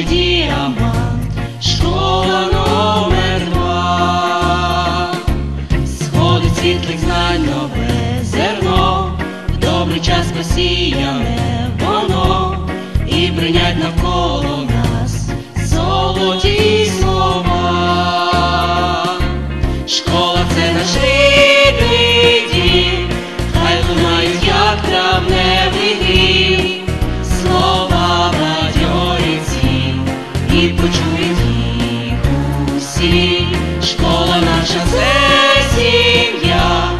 наче діамант, школа номер два, сходить світлих знань нове зерно, в добрий час посіяне воно і бринять навколо нас золоті слова, школа це наш. І почують їх усі. Школа наша це сім'я,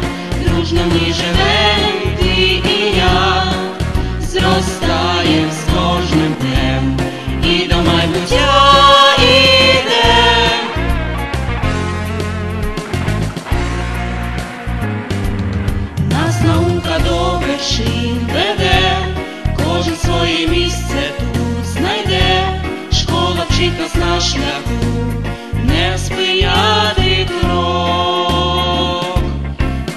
дружно в ній живем ти і я, зростаєм з кожним днем і до майбуття. Нас наука до вершин шляху, не спиняти крок,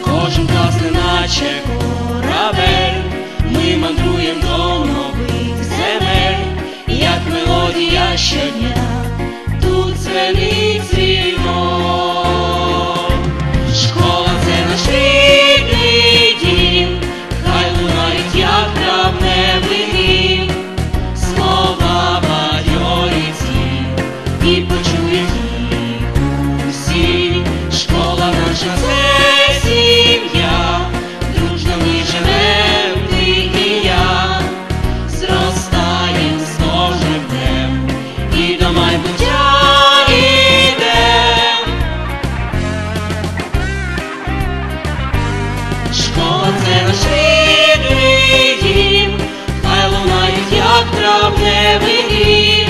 кожен клас неначе корабель, ми мандруємо до нових земель, як мелодія щодня, майбуття іде. Школа це наш рідний дім, хай лунають, як травні